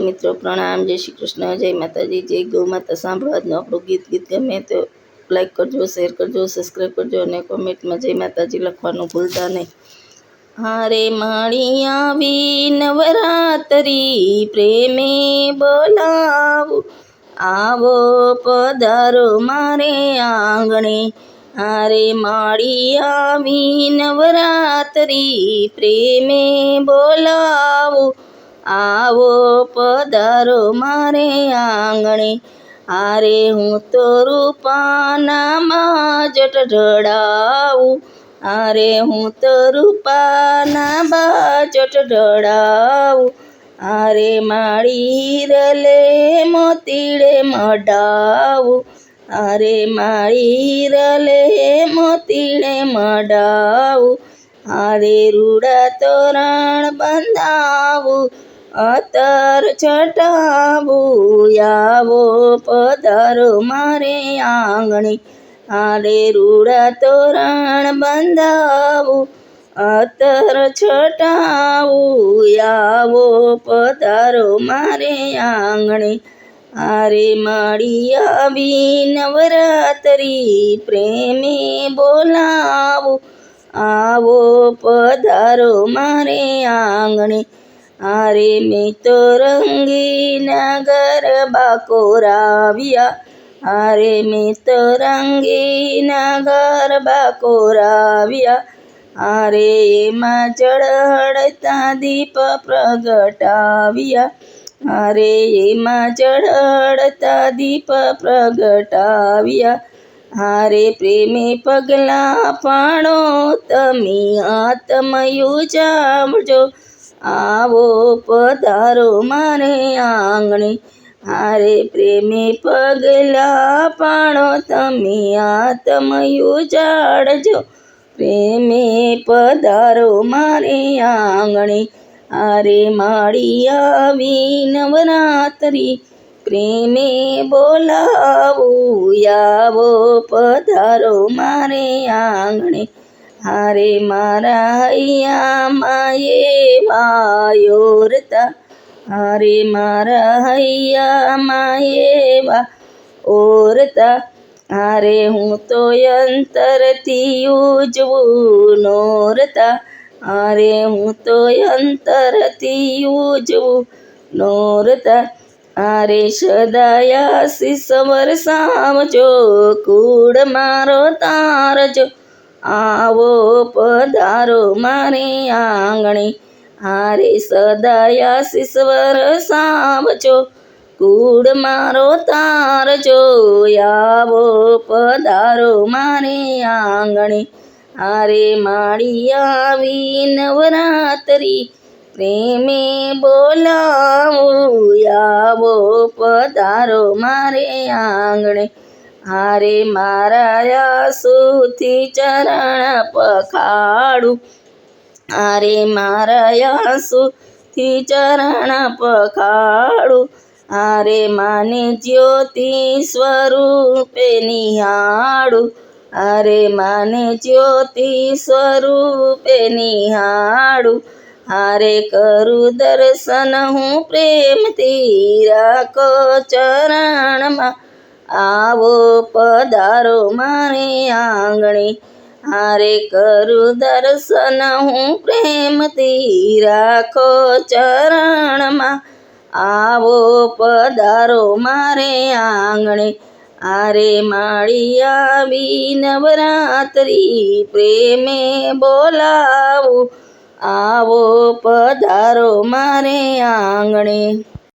મિત્રો, પ્રણામ, જય શ્રી કૃષ્ણ, જય માતાજી, જય ગૌ માતા. સાંભળો આજનું આપણું ગીત ગીત ગમે તો લાઈક કરજો શેર કરજો સબસ્ક્રાઈબ કરજો અને કોમેન્ટમાં જય માતાજી લખવાનું ભૂલતા નહીં. હારે માળી આવી નવરાત્રી પ્રેમે બોલાવું. આવો પધારો મારે આંગણે. હારે માળી આવી નવરાત્રી પ્રેમે બોલાવું. આવો પધારો મારે આંગણે. આરે હું તો રૂપાનામાં જટઢડાવું આરે હું તો રૂપાના બાજટ ઢળાવું. હારે માળી રલે મોતીડે મડાવું આરે માળી રલે મોતીડે મડાવું આરે રૂડા તોરણ બંધાવું. અત્તર છટાવું આવો પધારો મારે આંગણી. હારે રૂડા તોરણ બંધાવું. અતર છટાવું આવો પધારો મારે આંગણે. હારે મળી આવી નવરાત્રી પ્રેમે બોલાવું. આવો પધારો મારે આંગણે. હારે મેં તો રંગીના ગરબા કોરાવ્યા અરે મેં તો રંગીના ગરબા કોરાવ્યા અરે એમાં ચઢતા દીપ પ્રગટાવ્યા. અરે એમાં ચઢતા દીપ પ્રગટાવ્યા. હારે પ્રેમે પગલાં પાણો તમે આત્મયું જામજો આવો પધારો મારે આંગણે. હારે પ્રેમે પગલાં પાડો, તમે આત્મયું જાડજો પ્રેમે પધારો મારે આંગણે. હારે માળી આવી નવરાત્રી. પ્રેમે બોલાવું આવો પધારો મારે આંગણે. હારે મારા હૈયા માયે વાયોરતા. હારે મારા હૈયા માયે વા ઓરતા હારે હું તો અંતરથી ઉજવું નોરતા. હારે હું તો અંતરથી ઉજવું નોરતા. હારે સદાયા શિસવર સામજો કૂડ મારો તારજો. આવો પધારો મારે આંગણી. હારે સદાયા શિસવર સામજો કૂડ મારો તારજો. આવો પધારો મારે આંગણી. હારે માળી આવી નવરાત્રી પ્રેમે બોલાવો. આવો પધારો મારે આંગણે. હારે મારા આંસુથી ચરણ પખાડું. હારે મારા આંસુથી ચરણ પખાડું. હારે માને જ્યોતિ સ્વરૂપે નિહાળું. હારે માને જ્યોતિ સ્વરૂપે નિહાળું. હારે કરું દર્શન હું પ્રેમથી રાખો ચરણમાં. આવો પધારો મારે આંગણે. હારે કરું દર્શન, હું પ્રેમથી રાખો ચરણમાં. આવો પધારો મારે આંગણે. આરે માળી આવી નવરાત્રી પ્રેમે બોલાવો. આવો પધારો મારે આંગણે.